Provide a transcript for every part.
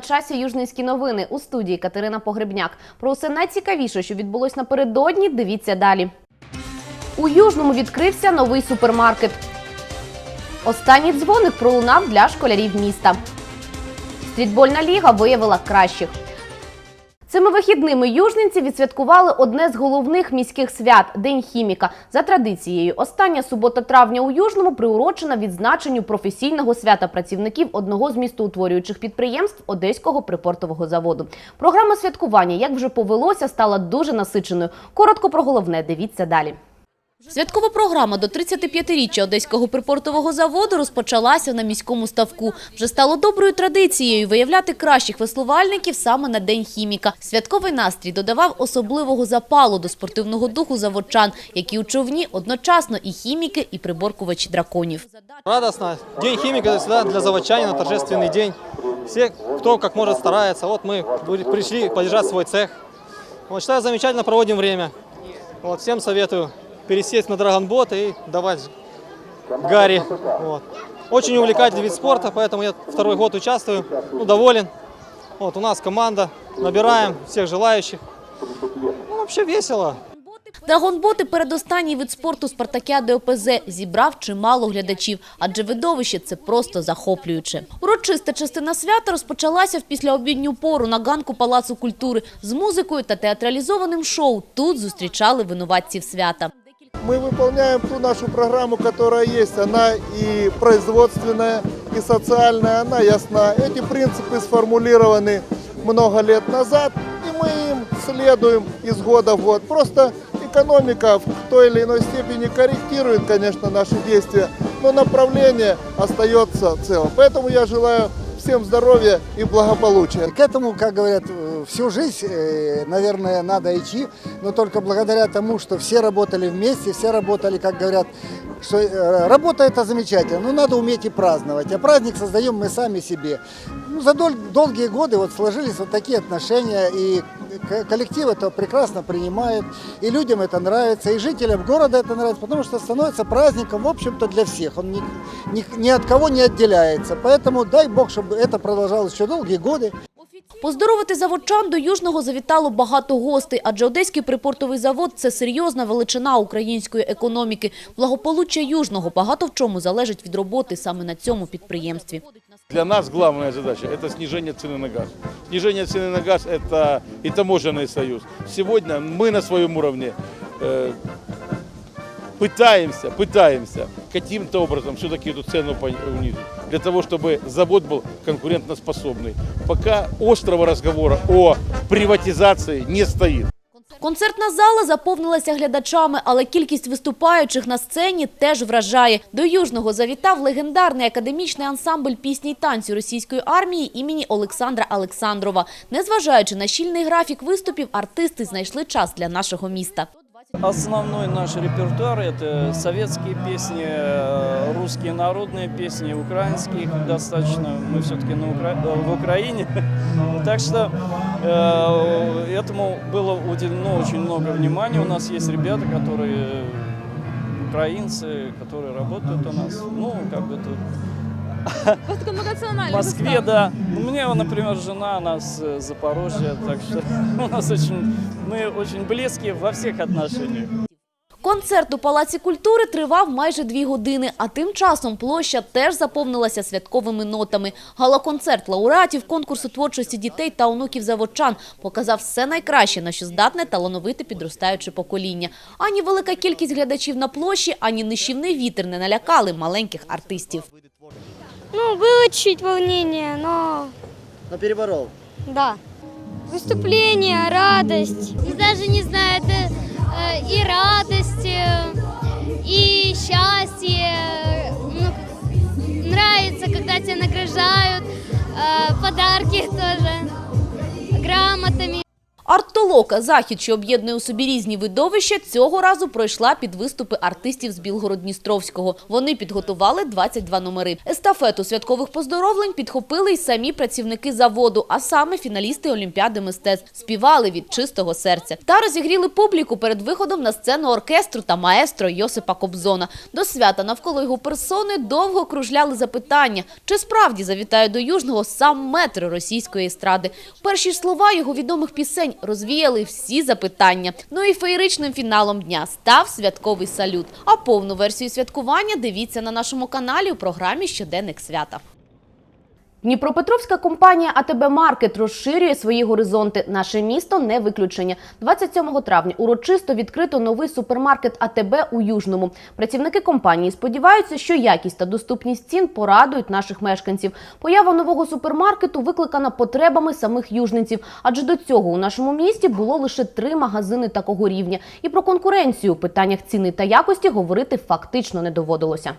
Часі Южницькі новини у студії Катерина Погребняк. Про все найцікавіше, що відбулось напередодні. Дивіться далі. У Южному відкрився новий супермаркет. Останній дзвоник пролунав для школярів міста. Стрітбольна ліга виявила кращих. Цими вихідними южненці відсвяткували одне з головних міських свят День хіміка. За традицією, остання субота травня у Южному приурочена відзначенню професійного свята працівників одного з містоутворюючих підприємств Одеського припортового заводу. Програма святкування, як вже повелося, стала дуже насиченою. Коротко про головне дивіться далі. Святкова програма до 35-річчя Одеського припортового заводу розпочалася на міському ставку. Вже стало доброю традицією виявляти кращих веслувальників саме на День хіміка. Святковий настрій додавав особливого запалу до спортивного духу заводчан, які у човні одночасно і хіміки, і приборкувачі драконів. Радостно. День химика это всегда для заводчанина торжественный день. Все, кто как может старается. Вот мы пришли поддержать свой цех. Вот, считаю, замечательно проводим время. Вот, всем советую пересесть на драгонбот и давать Гарри. Вот. Очень увлекательный вид спорта, поэтому я второй год участвую. Ну, доволен. Вот, у нас команда. Набираем всех желающих. Ну, вообще весело. Драгонботи – передостанній вид спорту спартакіади ОПЗ зібрав чимало глядачів, адже видовище це просто захоплююче. Урочиста частина свята розпочалася в післяобідню пору на ганку Палацу культури з музикою та театралізованим шоу. Тут зустрічали винуватців свята. Мы выполняем ту нашу программу, которая есть. Она и производственная, и социальная, она ясна. Эти принципы сформулированы много лет назад, и мы им следуем из года в год. Просто экономика в той или иной степени корректирует, конечно, наши действия, но направление остается целым. Поэтому я желаю всем здоровья и благополучия. К этому, как говорят, э, всю жизнь, э, наверное, надо идти, но только благодаря тому, что все работали вместе, все работали, как говорят, что э, работа это замечательно, но надо уметь и праздновать, а праздник создаем мы сами себе. Ну, за дол- долгие годы вот сложились вот такие отношения, и коллектив это прекрасно принимает, и людям это нравится, и жителям города это нравится, потому что становится праздником, в общем-то, для всех, он ни, ни, ни от кого не отделяется, поэтому дай Бог, чтобы это продолжалось еще долгие годы. Поздоровити заводчан до Южного завітало багато гостей, адже Одеський припортовий завод – це серйозна величина української економіки. Благополуччя Южного багато в чому залежить від роботи саме на цьому підприємстві. Для нас главная задача – это снижение цены на газ. Снижение цены на газ – это и таможенный союз. Сегодня мы на своем уровне э, пытаемся, пытаемся каким-то образом все-таки эту цену пон- унизить, для того, чтобы завод был конкурентоспособный. Пока острого разговора о приватизации не стоит. Концертна зала заповнилася глядачами, але кількість виступаючих на сцені теж вражає. До Южного завітав легендарний академічний ансамбль пісні й танцю російської армії імені Олександра Олександрова. Незважаючи на щільний графік виступів, артисти знайшли час для нашого міста. Основной наш репертуар – это советские песни, э, русские народные песни, украинские их достаточно. Мы все-таки на Укра- э, в Украине. Так что э, этому было уделено очень много внимания. У нас есть ребята, которые э, украинцы, которые работают у нас. Ну, как бы тут в Москве, да. У меня, например, жена, она с э, Запорожья, так что у нас очень, мы очень близки во всех отношениях. Концерт у Палаці культури тривав майже дві години, а тим часом площа теж заповнилася святковими нотами. Гала-концерт лауреатів конкурсу творчості дітей та онуків заводчан показав все найкраще, на що здатне талановите підростаюче покоління. Ані велика кількість глядачів на площі, ані нищівний вітер не налякали маленьких артистів. Ну, было чуть волнение, но Но переборол. да. Выступление, радость. даже не знаю, это э, и радость, и счастье. Ну, нравится, когда тебя награждают, э, подарки тоже, грамотами. Арт Толока, захід, що об'єднує у собі різні видовища, цього разу пройшла під виступи артистів з Білгород-Дністровського. Вони підготували 22 номери. Естафету святкових поздоровлень підхопили й самі працівники заводу, а саме фіналісти Олімпіади мистецтв. Співали від чистого серця. Та розігріли публіку перед виходом на сцену оркестру та маестро Йосипа Кобзона. До свята навколо його персони довго кружляли запитання, чи справді завітає до Южного сам метр російської естради. Перші слова його відомих пісень розвіяли всі запитання. Ну і феєричним фіналом дня став святковий салют. А повну версію святкування дивіться на нашому каналі у програмі Щоденник свята. Дніпропетровська компанія АТБ Маркет розширює свої горизонти. Наше місто не виключення. 27 травня урочисто відкрито новий супермаркет АТБ у Южному. Працівники компанії сподіваються, що якість та доступність цін порадують наших мешканців. Поява нового супермаркету викликана потребами самих южненців, адже до цього у нашому місті було лише три магазини такого рівня. І про конкуренцію у питаннях ціни та якості говорити фактично не доводилося.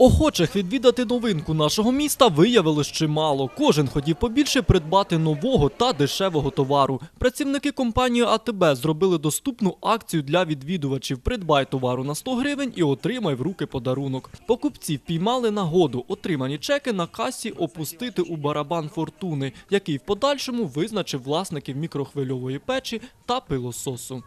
Охочих відвідати новинку нашого міста виявилось чимало. Кожен хотів побільше придбати нового та дешевого товару. Працівники компанії АТБ зробили доступну акцію для відвідувачів. Придбай товару на 100 гривень і отримай в руки подарунок. Покупці впіймали нагоду отримані чеки на касі опустити у барабан фортуни, який в подальшому визначив власників мікрохвильової печі та пилососу.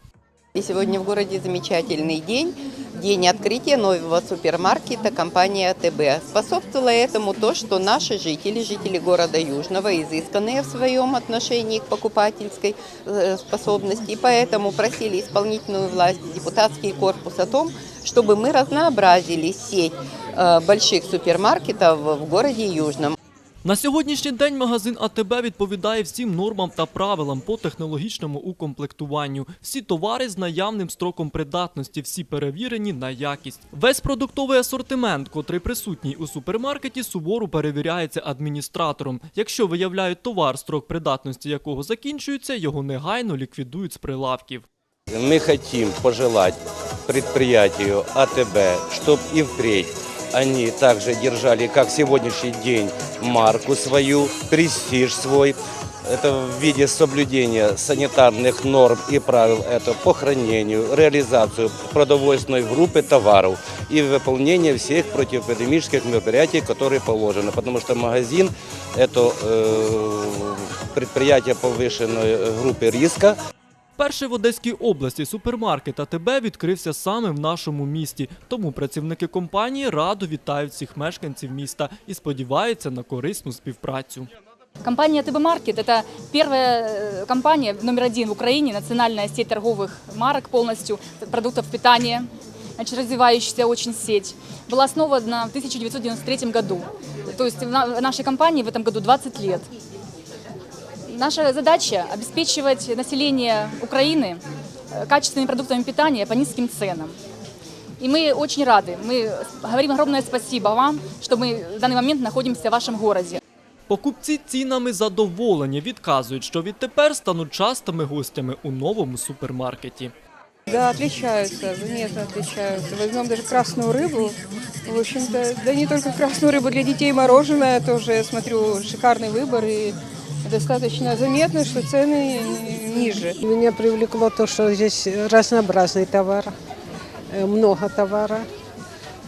И сегодня в городе замечательный день, день открытия нового супермаркета компании АТБ. Способствовало этому то, что наши жители, жители города Южного, изысканные в своем отношении к покупательской э, способности, и поэтому просили исполнительную власть, депутатский корпус о том, чтобы мы разнообразили сеть э, больших супермаркетов в городе Южном. На сьогоднішній день магазин АТБ відповідає всім нормам та правилам по технологічному укомплектуванню. Всі товари з наявним строком придатності, всі перевірені на якість. Весь продуктовий асортимент, котрий присутній у супермаркеті, суворо перевіряється адміністратором. Якщо виявляють товар, строк придатності якого закінчується, його негайно ліквідують з прилавків. Мы хотим пожелать предприятию АТБ, чтобы и впредь они также держали, как сегодняшний день, марку свою, престиж свой. Это в виде соблюдения санитарных норм и правил это по хранению, реализацию продовольственной группы товаров и выполнение всех противоэпидемических мероприятий, которые положены. Потому что магазин – это э, предприятие повышенной группы риска, Перший в Одеській області супермаркет АТБ відкрився саме в нашому місті. Тому працівники компанії радо вітають всіх мешканців міста і сподіваються на корисну співпрацю. Компания ТБ Маркет – это первая э, компания, номер один в Украине, национальная сеть торговых марок полностью, продуктов питания, значит, развивающаяся очень сеть. Была основана в 1993 году. То есть в на- в нашей компании в этом году 20 лет. Наша задача – обеспечивать население Украины э, качественными продуктами питания по низким ценам. И мы очень рады, мы говорим огромное спасибо вам, что мы в данный момент находимся в вашем городе. Покупці цінами задоволені, відказують, що відтепер стануть частими гостями у новому супермаркеті. Да, отличаются, заметно отличаются. Возьмем даже красную рыбу. В общем-то, да не только красную рыбу, для детей мороженое тоже, я смотрю, шикарный выбор. И достаточно заметно, что цены ниже. Меня привлекло то, что здесь разнообразный товар, э, много товара.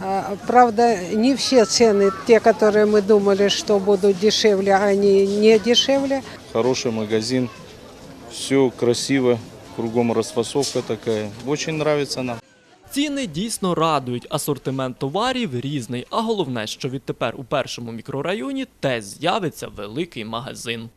А, Правда, не все цены, те, которые мы думали, что будут дешевле, они не дешевле. Хороший магазин, все красиво, кругом расфасовка такая. Очень нравится нам. Ціни дійсно радують, асортимент товарів різний, а головне, що відтепер у першому мікрорайоні теж з'явиться великий магазин.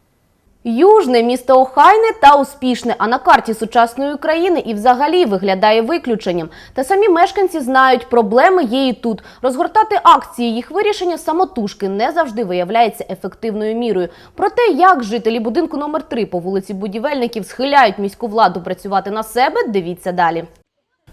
Южне місто охайне та успішне, а на карті сучасної України і взагалі виглядає виключенням. Та самі мешканці знають, проблеми є і тут. Розгортати акції їх вирішення самотужки не завжди виявляється ефективною мірою. Про те, як жителі будинку номер 3 по вулиці Будівельників схиляють міську владу працювати на себе, дивіться далі.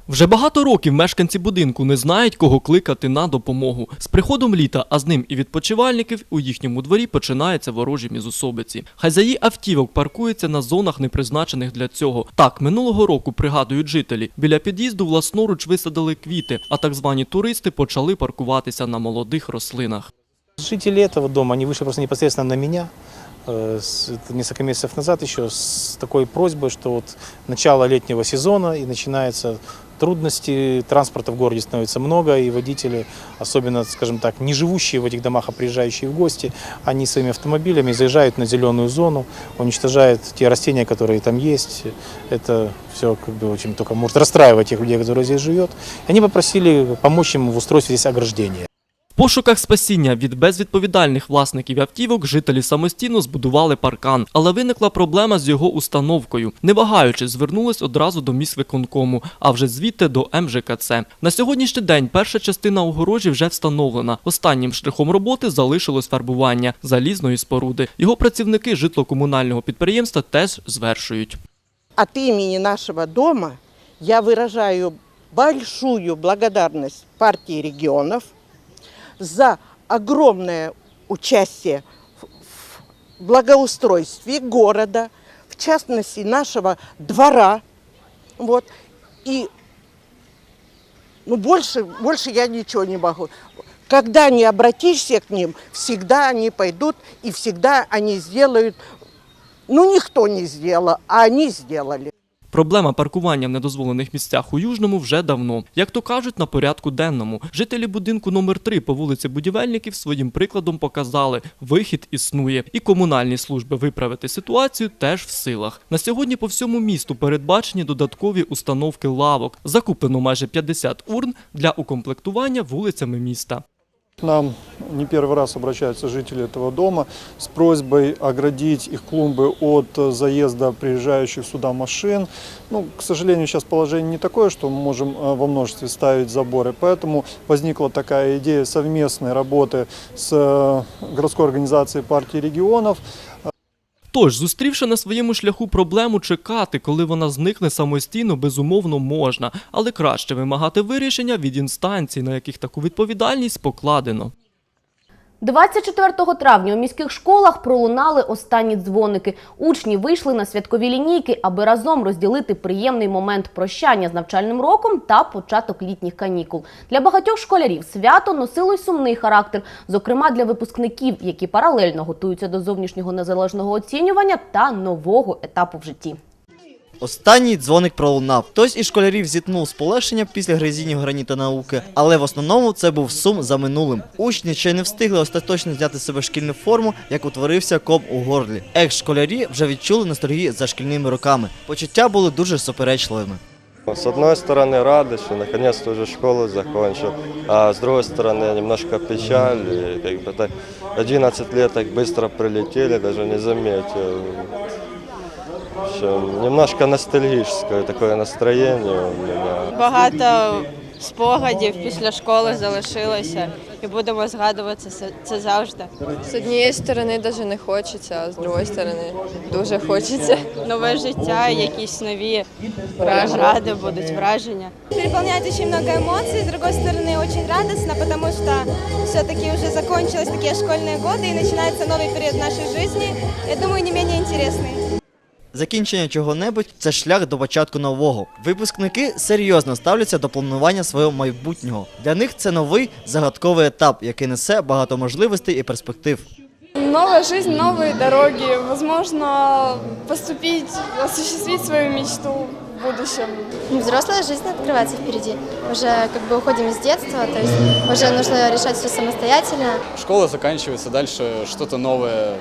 Вже багато років мешканці будинку не знають, кого кликати на допомогу. З приходом літа, а з ним і відпочивальників, у їхньому дворі починаються ворожі мізусобиці. Хазяї автівок паркуються на зонах, не призначених для цього. Так, минулого року, пригадують жителі, біля під'їзду власноруч висадили квіти, а так звані туристи почали паркуватися на молодих рослинах. Жители этого дома, они вышли просто непосредственно на меня, э, с- это Несколько месяцев назад еще с такой просьбой, что вот начало летнего сезона и начинаются трудности, транспорта в городе становится много, и водители, особенно, скажем так, не живущие в этих домах, а приезжающие в гости, они своими автомобилями заезжают на зеленую зону, уничтожают те растения, которые там есть. Это все как бы очень только может расстраивать тех людей, которые здесь живет. Они попросили помочь им в устройстве здесь ограждения. Пошуках спасіння від безвідповідальних власників автівок жителі самостійно збудували паркан, але виникла проблема з його установкою. Не вагаючись, звернулись одразу до міськвиконкому, а вже звідти до МЖКЦ. На сьогоднішній день перша частина огорожі вже встановлена. Останнім штрихом роботи залишилось фарбування залізної споруди. Його працівники житло-комунального підприємства теж звершують. От имени нашего дома я выражаю большую благодарность партии регионов за огромное участие в благоустройстве города, в частности нашего двора. Вот. И ну, больше, больше я ничего не могу. Когда не обратишься к ним, всегда они пойдут и всегда они сделают. Ну, никто не сделал, а они сделали. Проблема паркування в недозволених місцях у Южному вже давно. Як то кажуть, на порядку денному. Жителі будинку номер 3 по вулиці Будівельників своїм прикладом показали, вихід існує. І комунальні служби виправити ситуацію теж в силах. На сьогодні по всьому місту передбачені додаткові установки лавок. Закуплено майже 50 урн для укомплектування вулицями міста. Нам не первый раз обращаются жители этого дома с просьбой оградить их клумбы от э, заезда приезжающих сюда машин. Ну, к сожалению, сейчас положение не такое, что мы можем э, во множестве ставить заборы, поэтому возникла такая идея совместной работы с э, городской организацией партии регионов. Тож, зустрівши на своєму шляху проблему чекати, коли вона зникне самостійно, безумовно можна, але краще вимагати вирішення від інстанцій, на яких таку відповідальність покладено. 24 травня у міських школах пролунали останні дзвоники. Учні вийшли на святкові лінійки, аби разом розділити приємний момент прощання з навчальним роком та початок літніх канікул. Для багатьох школярів свято носило й сумний характер, зокрема для випускників, які паралельно готуються до зовнішнього незалежного оцінювання та нового етапу в житті. Останній дзвоник пролунав. Хтось із школярів зіткнув з полегшення після гризінів граніта науки, але в основному це був сум за минулим. Учні ще не встигли остаточно зняти з себе шкільну форму, як утворився ком у горлі. Екс-школярі вже відчули ностальгію за шкільними роками. Почуття були дуже суперечливими. С одной стороны радость, что наконец-то уже школу закончил, а с другой стороны немножко печаль. И как бы так 11 лет так быстро прилетели, даже не заметил. В общем, немножко ностальгическое такое настроение у меня. Багато спогадів після школи залишилося і будемо згадувати це, це завжди. З однієї сторони навіть не хочеться, а з іншої сторони дуже хочеться. Нове життя, якісь нові Враження. ради будуть, враження. Переполняет очень много эмоций, с другой стороны очень радостно, потому что все-таки уже закончились такие школьные годы и начинается новый период нашей жизни. Я думаю, не менее интересный. Закінчення чого-небудь це шлях до початку нового. Випускники серйозно ставляться до планування свого майбутнього. Для них це новий загадковий етап, який несе багато можливостей і перспектив. Новая жизнь, новые дороги, возможно, поступить, осуществить свою мечту в будущем. Взрослая жизнь открывается впереди. Уже как бы уходим из детства, то есть уже нужно решать все самостоятельно. Школа заканчивается, дальше что-то новое,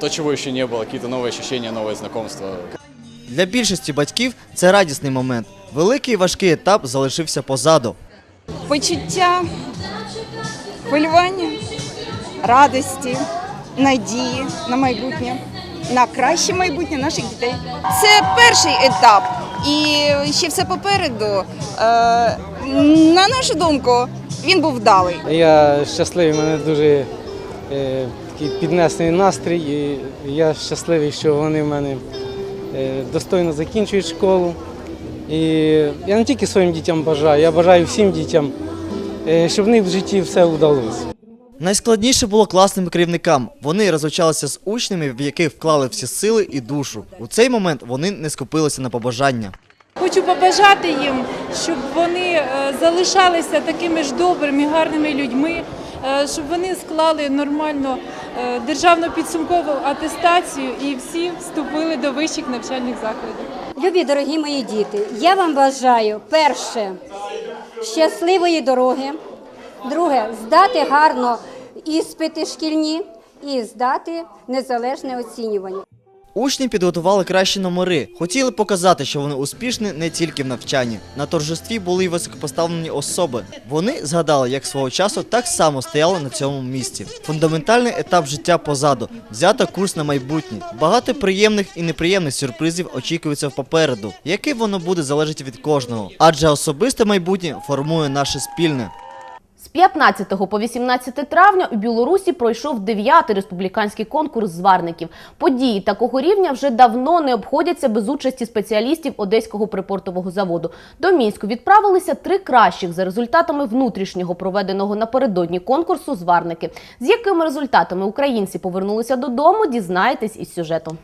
то, чего еще не было, какие-то новые ощущения, новые знакомства. Для більшості батьків це радісний момент. Великий і важкий етап залишився позаду. почуття, хвилювання, радості, надії на майбутнє, на краще майбутнє наших дітей. Це перший етап, і ще все попереду. Е, На нашу думку, він був вдалий. Я щасливий, в мене дуже е, такий піднесений настрій. І я щасливий, що вони в мене е, достойно закінчують школу. І я не тільки своїм дітям бажаю, я бажаю всім дітям, е, щоб в них в житті все вдалося. Найскладніше було класним керівникам. Вони розлучалися з учнями, в яких вклали всі сили і душу. У цей момент вони не скупилися на побажання. Хочу побажати їм, щоб вони е, залишалися такими ж добрими, гарними людьми, е, щоб вони склали нормально е, державну підсумкову атестацію і всі вступили до вищих навчальних закладів. Любі дорогі мої діти, я вам бажаю перше щасливої дороги, друге здати гарно іспити шкільні і здати незалежне оцінювання. Учні підготували кращі номери, хотіли показати, що вони успішні не тільки в навчанні. На торжестві були й високопоставлені особи. Вони згадали, як свого часу так само стояли на цьому місці. Фундаментальний етап життя позаду, взято курс на майбутнє. Багато приємних і неприємних сюрпризів очікується попереду. Яке воно буде залежить від кожного, адже особисте майбутнє формує наше спільне. З 15 по 18 травня у Білорусі пройшов 9-й республіканський конкурс зварників. Події такого рівня вже давно не обходяться без участі спеціалістів Одеського припортового заводу. До Мінську відправилися три кращих за результатами внутрішнього проведеного напередодні конкурсу зварники. З якими результатами українці повернулися додому, дізнаєтесь із сюжету.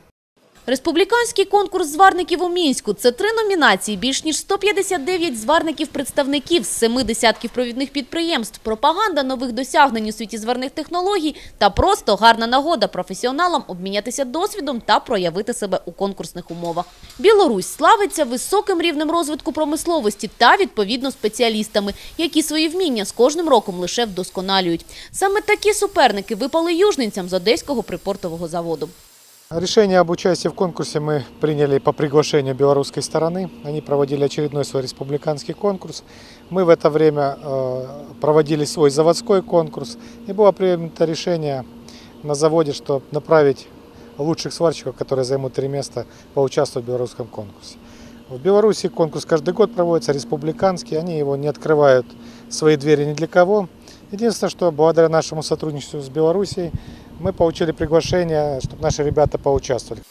Республіканський конкурс зварників у Мінську – це три номінації, більш ніж 159 зварників-представників з семи десятків провідних підприємств, пропаганда нових досягнень у світі зварних технологій та просто гарна нагода професіоналам обмінятися досвідом та проявити себе у конкурсних умовах. Білорусь славиться високим рівнем розвитку промисловості та, відповідно, спеціалістами, які свої вміння з кожним роком лише вдосконалюють. Саме такі суперники випали южненцям з Одеського припортового заводу. Решение об участии в конкурсе мы приняли по приглашению белорусской стороны. Они проводили очередной свой республиканский конкурс. Мы в это время э, проводили свой заводской конкурс. И было принято решение на заводе, что направить лучших сварщиков, которые займут три места, поучаствовать в белорусском конкурсе. В Беларуси конкурс каждый год проводится, республиканский. Они его не открывают свои двери ни для кого. Единственное, что благодаря нашему сотрудничеству с Белоруссией мы получили приглашение, чтобы наши ребята поучаствовали.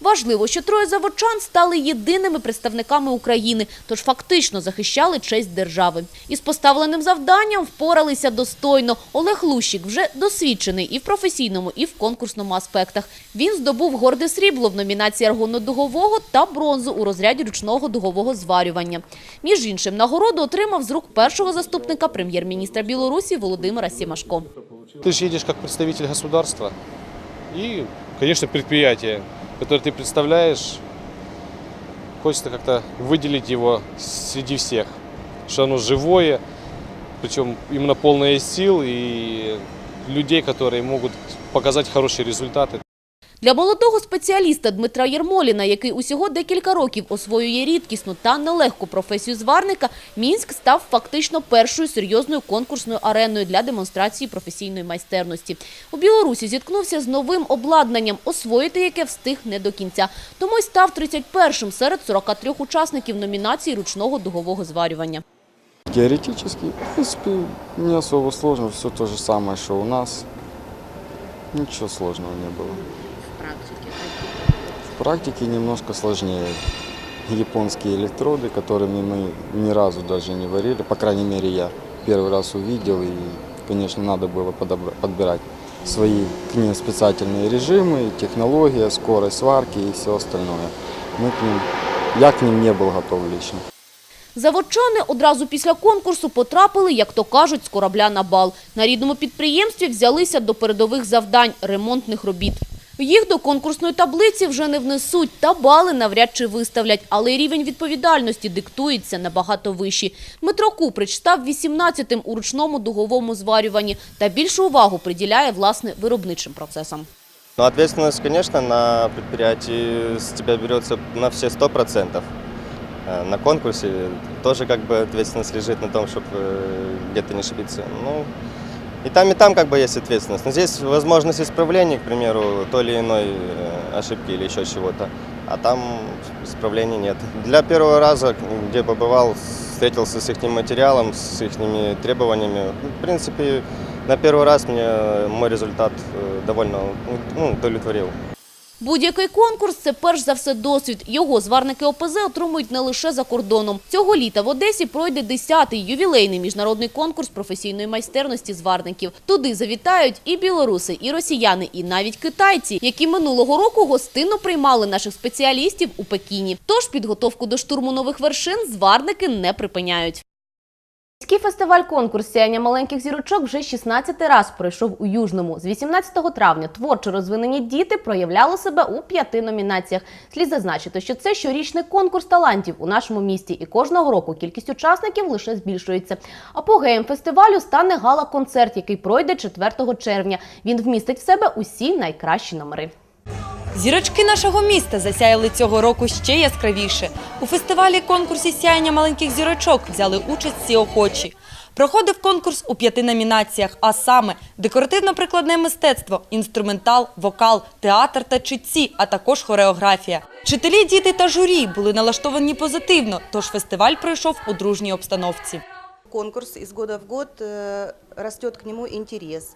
Важливо, що троє заводчан стали єдиними представниками України, тож фактично захищали честь держави. Із поставленим завданням впоралися достойно. Олег Лущик вже досвідчений і в професійному, і в конкурсному аспектах. Він здобув горде срібло в номінації аргонно-дугового та бронзу у розряді ручного дугового зварювання. Між іншим, нагороду отримав з рук першого заступника прем'єр-міністра Білорусі Володимира Сімашко. Ты же едешь как представитель государства и, конечно, предприятие, которое ты представляешь, хочется как-то выделить его среди всех, что оно живое, причем именно полное сил и людей, которые могут показать хорошие результаты. Для молодого спеціаліста Дмитра Єрмоліна, який усього декілька років освоює рідкісну та нелегку професію зварника, Мінськ став фактично першою серйозною конкурсною ареною для демонстрації професійної майстерності. У Білорусі зіткнувся з новим обладнанням, освоїти яке встиг не до кінця. Тому й став 31-м серед 43 учасників номінації ручного дугового зварювання. Теоретически, в принципе, не особо сложно, все то же самое, что у нас. Ничего сложного не было В практике немножко сложнее. Японские электроды, которыми мы ни разу даже не варили, по крайней мере я первый раз увидел, и, конечно, надо было подобра- подбирать свои к ним специальные режимы, технология, скорость сварки и все остальное. Мы к ним, я к ним не был готов лично. Заводчани одразу після конкурсу потрапили, як то кажуть, з корабля на бал. На рідному підприємстві взялися до передових завдань – ремонтних робіт. Їх до конкурсної таблиці вже не внесуть, та бали навряд чи виставлять. Але й рівень відповідальності диктується набагато вищий. Дмитро Куприч став 18-тим у ручному дуговому зварюванні та більшу увагу приділяє, власне, виробничим процесам. Ну, ответственность, конечно, на предприятии с тебя берется на все 100%. Э, На конкурсе тоже как бы ответственность лежит на том, чтобы где-то не ошибиться. Ну, и там, и там как бы есть ответственность. Но здесь возможность исправления, к примеру, той или иной э, ошибки или еще чего-то. А там исправлений нет. Для первого раза, где побывал, встретился с их материалом, с их требованиями. В принципе, на первый раз мне мой результат э, довольно ну, удовлетворил. Будь-який конкурс – це перш за все досвід. Його зварники ОПЗ отримують не лише за кордоном. Цього літа в Одесі пройде 10-й ювілейний міжнародний конкурс професійної майстерності зварників. Туди завітають і білоруси, і росіяни, і навіть китайці, які минулого року гостинно приймали наших спеціалістів у Пекіні. Тож підготовку до штурму нових вершин зварники не припиняють. Міський фестиваль-конкурс «Сяєння маленьких зірочок вже 16 раз пройшов у Южному. З 18 травня творчо розвинені діти проявляли себе у п'яти номінаціях. Слід зазначити, що це щорічний конкурс талантів у нашому місті, і кожного року кількість учасників лише збільшується. Апогеєм фестивалю стане гала-концерт, який пройде 4 червня. Він вмістить в себе усі найкращі номери. Зірочки нашого міста засяяли цього року ще яскравіше. У фестивалі конкурсі сяяння маленьких зірочок взяли участь всі охочі. Проходив конкурс у п'яти номінаціях, а саме декоративно-прикладне мистецтво, інструментал, вокал, театр та читці, а також хореографія. Вчителі, діти та журі були налаштовані позитивно, тож фестиваль пройшов у дружній обстановці. Конкурс из года в год э, растет к нему интерес.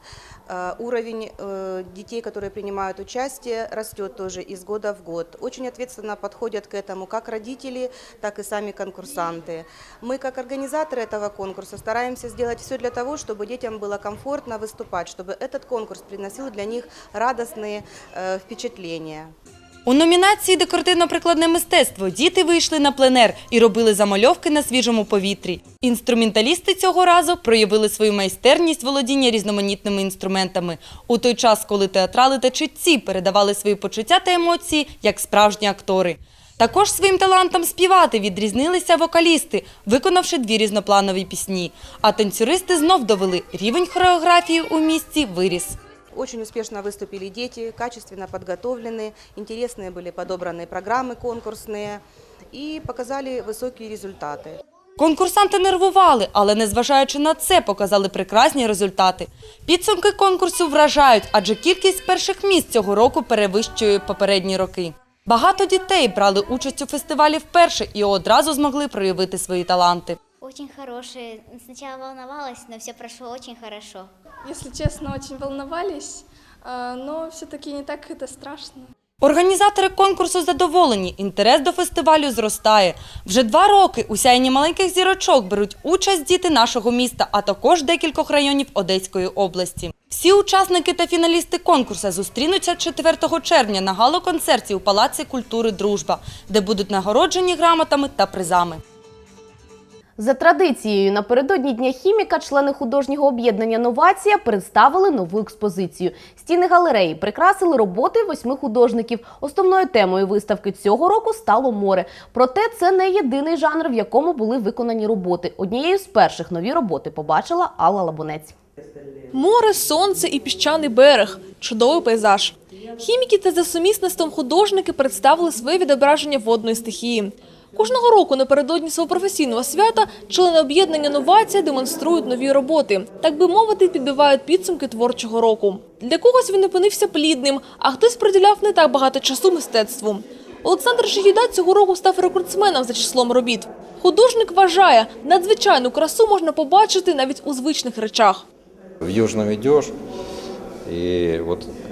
Э, Уровень э, детей, которые принимают участие, растет тоже из года в год. Очень ответственно подходят к этому как родители, так и сами конкурсанты. Мы, как организаторы этого конкурса, стараемся сделать все для того, чтобы детям было комфортно выступать, чтобы этот конкурс приносил для них радостные впечатления. У номінації Декоративно-прикладне мистецтво діти вийшли на пленер і робили замальовки на свіжому повітрі. Інструменталісти цього разу проявили свою майстерність володіння різноманітними інструментами, у той час, коли театрали та читці передавали свої почуття та емоції як справжні актори. Також своїм талантом співати відрізнилися вокалісти, виконавши дві різнопланові пісні. А танцюристи знов довели рівень хореографії у місті виріс. Очень успешно выступили дети, качественно подготовлены, интересные были подобраны программы конкурсные и показали высокие результаты. Конкурсанти нервували, але незважаючи на це, показали прекрасні результати. Підсумки конкурсу вражають, адже кількість перших місць цього року перевищує попередні роки. Багато дітей брали участь у фестивалі вперше і одразу змогли проявити свої таланти. Очень хорошие. Сначала волновалась, но все прошло очень хорошо. Если честно, очень волновались, э, но все-таки не так это страшно. Організатори конкурсу задоволені. Інтерес до фестивалю зростає. Вже два роки у сяйні маленьких зірочок беруть участь діти нашого міста, а також декількох районів Одеської області. Всі учасники та фіналісти конкурсу зустрінуться 4 червня на гало-концерті у Палаці культури Дружба, де будуть нагороджені грамотами та призами. За традицією, напередодні Дня хіміка члени художнього об'єднання Новація представили нову експозицію. Стіни галереї прикрасили роботи восьми художників. Основною темою виставки цього року стало море. Проте це не єдиний жанр, в якому були виконані роботи. Однією з перших нові роботи побачила Алла Лабунець. Море, сонце і піщаний берег чудовий пейзаж. Хіміки та за сумісництвом художники представили своє відображення водної стихії. Кожного року напередодні свого професійного свята члени об'єднання «Новація» демонструють нові роботи. Так би мовити, підбивають підсумки творчого року. Для когось він опинився плідним, а хтось приділяв не так багато часу мистецтву. Олександр Шегіда цього року став рекордсменом за числом робіт. Художник вважає, надзвичайну красу можна побачити навіть у звичних речах. В Южном идешь, и вот э,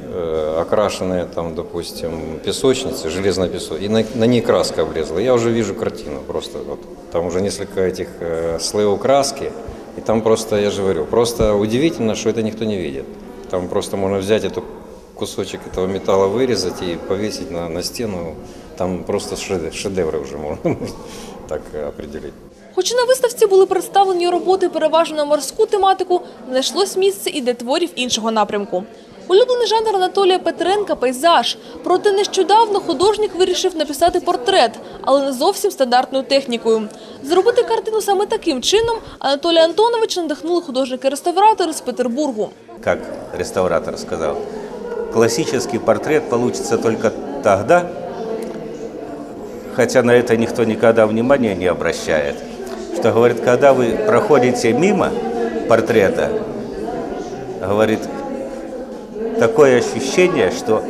окрашенные там, допустим, песочницы, железная песочница, и на, на ней краска облезла. Я уже вижу картину просто. Вот, там уже несколько этих э, слоев краски, и там просто, я же говорю, просто удивительно, что это никто не видит. Там просто можно взять эту кусочек этого металла вырезать и повесить на, на стену. Там просто шедевры, шедевры уже можно так определить. Хоч на виставці були представлені роботи переважно на морську тематику, знайшлось місце і для творів іншого напрямку. Улюблений жанр Анатолія Петренка – пейзаж. Проте нещодавно художник вирішив написати портрет, але не зовсім стандартною технікою. Зробити картину саме таким чином Анатолія Антоновича надихнули художники-реставратори з Петербургу. как реставратор сказал, классический портрет получится только тогда, хотя на это никто никогда внимания не обращает, что говорит, когда вы проходите мимо портрета, говорит, такое ощущение, что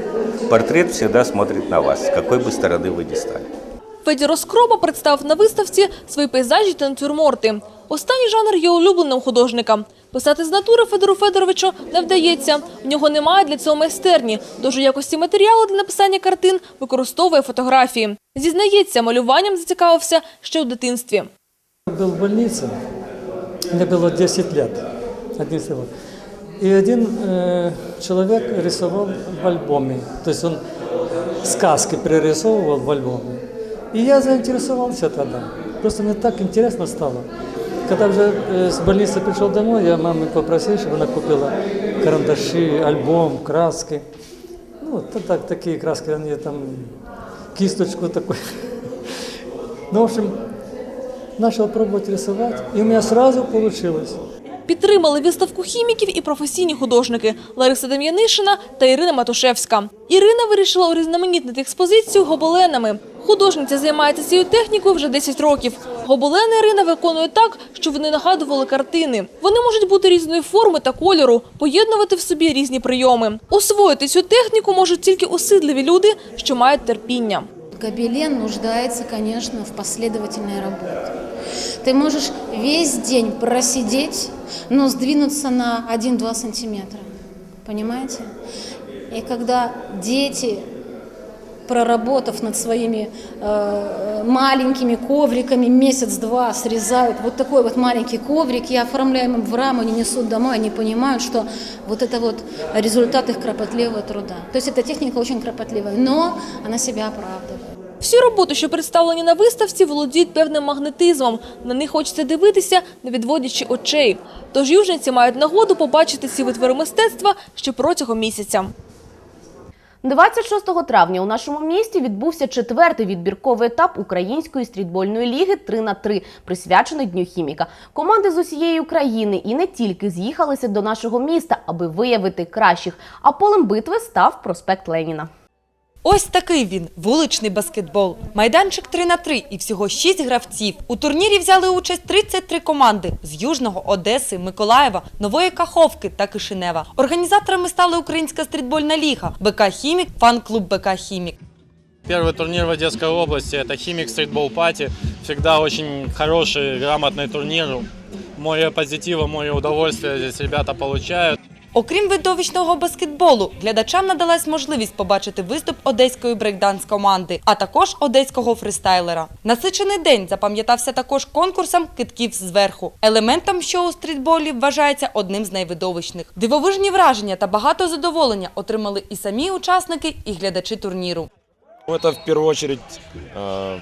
портрет всегда смотрит на вас, с какой бы стороны вы ни стали. Федір Оскроба представив на виставці свої пейзажі та натюрморти. Останній жанр є улюбленим художника. Писати з натури Федору Федоровичу не вдається. В нього немає для цього майстерні. Тож у якості матеріалу для написання картин використовує фотографії. Зізнається, малюванням зацікавився ще у дитинстві. Был в больнице, мне было 10 лет, 11 лет. И один э, человек рисовал в альбоме, то есть он сказки пририсовывал в альбоме. И я заинтересовался тогда. Просто мне так интересно стало. когда уже э, с больницы пришел домой, я мамы попросил, чтобы она купила карандаши, альбом, краски. Ну, вот так, такие краски, они там, кисточку такой. Ну, в общем, начал пробовать рисовать, и у меня сразу получилось. Підтримали виставку хіміків і професійні художники Лариса Дем'янишина та Ірина Матушевська. Ірина вирішила урізноманітнити експозицію гобеленами. Художниця займається цією технікою вже 10 років. Гобелени Ірина виконує так, що вони нагадували картини. Вони можуть бути різної форми та кольору, поєднувати в собі різні прийоми. Освоїти цю техніку можуть тільки усидливі люди, що мають терпіння. Гобелен нуждается, конечно, в последовательной работе. Ты можешь весь день просидеть, но сдвинуться на 1-2 сантиметра. Понимаете? И когда дети, проработав над своими э, маленькими ковриками месяц-два, срезают вот такой вот маленький коврик и оформляем им в раму, они несут домой, они понимают, что вот это вот результат их кропотливого труда. То есть эта техника очень кропотливая, но она себя оправдывает. Всі роботи, що представлені на виставці, володіють певним магнетизмом. На них хочеться дивитися, не відводячи очей. Тож южниці мають нагоду побачити ці витвори мистецтва ще протягом місяця. 26 травня у нашому місті відбувся четвертий відбірковий етап української стрітбольної ліги 3 на 3 присвячений Дню хіміка. Команди з усієї України і не тільки з'їхалися до нашого міста, аби виявити кращих. А полем битви став проспект Леніна. Ось такий він вуличний баскетбол. Майданчик 3 на 3 і всього 6 гравців. У турнірі взяли участь 33 команди з Южного, Одеси, Миколаєва, Нової Каховки та Кишинева. Організаторами стали Українська стрітбольна ліга, БК Хімік, фан-клуб БК Хімік. Первый турнир в Одесской области – это Химик Стритбол Пати. Всегда очень хороший, грамотный турнир. Море позитива, море удовольствия здесь ребята получают. Окрім видовищного баскетболу, глядачам надалась можливість побачити виступ одеської брейкданс команди, а також одеського фристайлера. Насичений день запам'ятався також конкурсом китків зверху. Елементом шоу у стрітболі вважається одним з найвидовищних. Дивовижні враження та багато задоволення отримали і самі учасники, і глядачі турніру. Ну, Это в первую очередь э,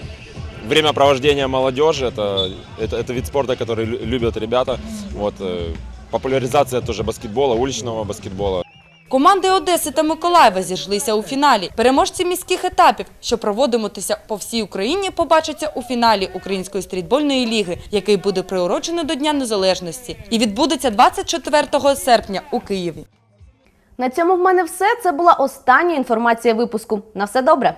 времяпровождение молодежи, это, это, это вид спорта, который лю- любят ребята. Вот, э, популяризация тоже баскетбола, уличного баскетбола. Команди Одеси та Миколаєва зійшлися у фіналі. Переможці міських етапів, що проводитимуться по всій Україні, побачаться у фіналі Української стрітбольної ліги, який буде приурочено до Дня Незалежності і відбудеться 24 серпня у Києві. На цьому в мене все. Це була остання інформація випуску. На все добре.